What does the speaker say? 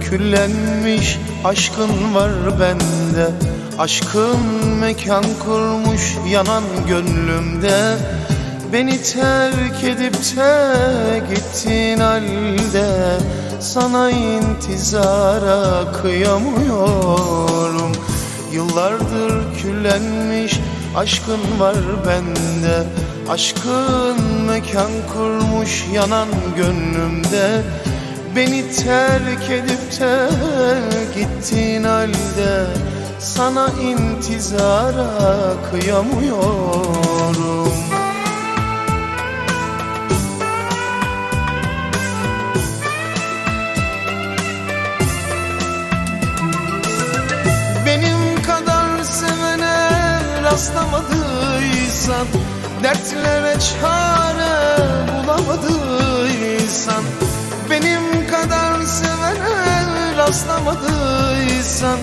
küllenmiş aşkın var bende. Aşkın mekan kurmuş yanan gönlümde. Beni terk edip de gittin halde Sana intizara kıyamıyorum. Yıllardır küllenmiş aşkın var bende. Aşkın mekan kurmuş yanan gönlümde Beni terk edip de gittin halde Sana intizara kıyamıyorum. Benim kadar sevene rastlamadıysan Dertlere çare bulamadıysan Benim rastlamadıysan